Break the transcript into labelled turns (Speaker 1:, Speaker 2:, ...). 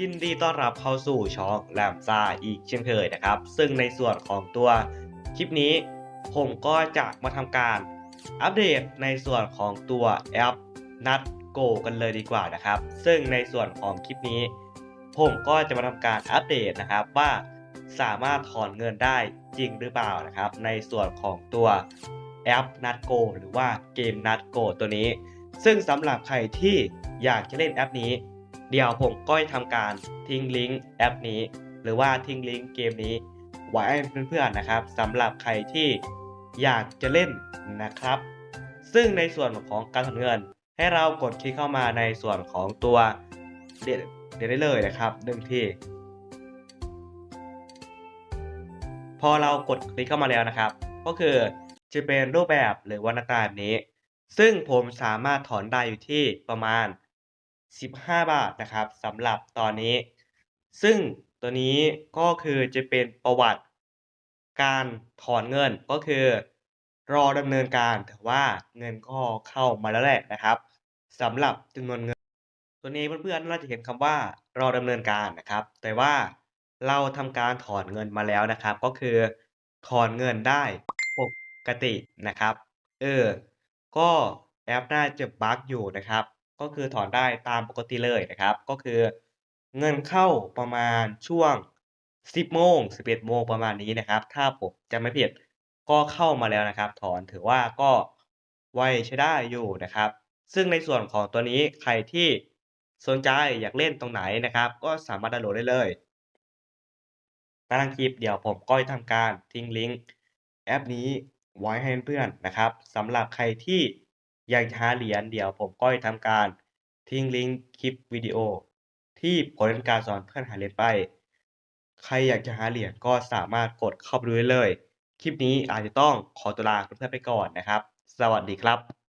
Speaker 1: ยินดีต้อนรับเข้าสู่ช่องแลมซ่าอีกเช่นเคยนะครับ ซึ่งในส่วนของตัวคลิปนี้ ผมก็จะมาทำการอัปเดตในส่วนของตัวแอปนัดโกกันเลยดีกว่านะครับ ซึ่งในส่วนของคลิปนี้ ผมก็จะมาทำการอัปเดตนะครับว่าสามารถถอนเงินได้จริงหรือเปล่านะครับ ในส่วนของตัวแอปนัดโกหรือว่าเกมนัดโกตัวนี้ ซึ่งสำหรับใครที่อยากจะเล่นแอปนี้ เดี๋ยวผมก็จะทำการทิ้งลิงก์แอปนี้ หรือว่าทิ้งลิงก์เกมนี้ ไว้ให้เพื่อนๆนะครับสำหรับใครที่อยากจะเล่นนะครับ ซึ่งในส่วนของการถอนเงิน ให้เรากดคลิกเข้ามาในส่วนของตัวเดี๋ยวเดี๋ยวได้เลยนะครับหนึ่งที่พอเรากดคลิกเข้ามาแล้วนะครับ ก็คือจะเป็นรูปแบบหรือวรรณกาศนี้ ซึ่งผมสามารถถอนได้อยู่ที่ประมาณ 15 บาทนะครับสำหรับตอนนี้ ซึ่งตัวนี้ก็คือจะเป็นประวัติการถอนเงินก็คือ รอดำเนินการแต่ว่าเงินก็เข้ามาแล้วแหละนะครับสำหรับจำนวนเงิน ตัวนี้เพื่อนๆน่าจะเห็นคำว่า รอดำเนินการนะครับ แต่ว่าเราทำการถอนเงินมาแล้วนะครับ ก็คือถอนเงินได้ปกตินะครับ เออ ก็แอปน่าจะบั๊กอยู่นะครับ ก็คือถอนได้ตามปกติเลยนะครับ ก็คือเงินเข้าประมาณช่วง 10โมง11โมงประมาณนี้นะครับ ถ้าผมจำไม่ผิดก็เข้ามาแล้วนะครับ ถอนถือว่าก็ไวใช้ได้อยู่นะครับ ซึ่งในส่วนของตัวนี้ใครที่สนใจอยากเล่นตรงไหนนะครับ ก็สามารถดาวน์โหลดได้เลยต้ล่างคลิปเดี๋ยวผมก็จะทำการทิ้งลิงก์แอปนี้ไว้ให้เพื่อนนะครับสำหรับใครที่ ยากหาเหรียญเดี๋ยวผมก็จะทำการทิ้งลิงก์คลิปวิดีโอ ที่ผมทำการสอนเพื่อนหาเหรียญไป ใครอยากจะหาเหรียญก็สามารถกดเข้าไปดูได้เลย คลิปนี้อาจจะต้องขอตัวลาเพื่อนๆไปก่อนนะครับ สวัสดีครับ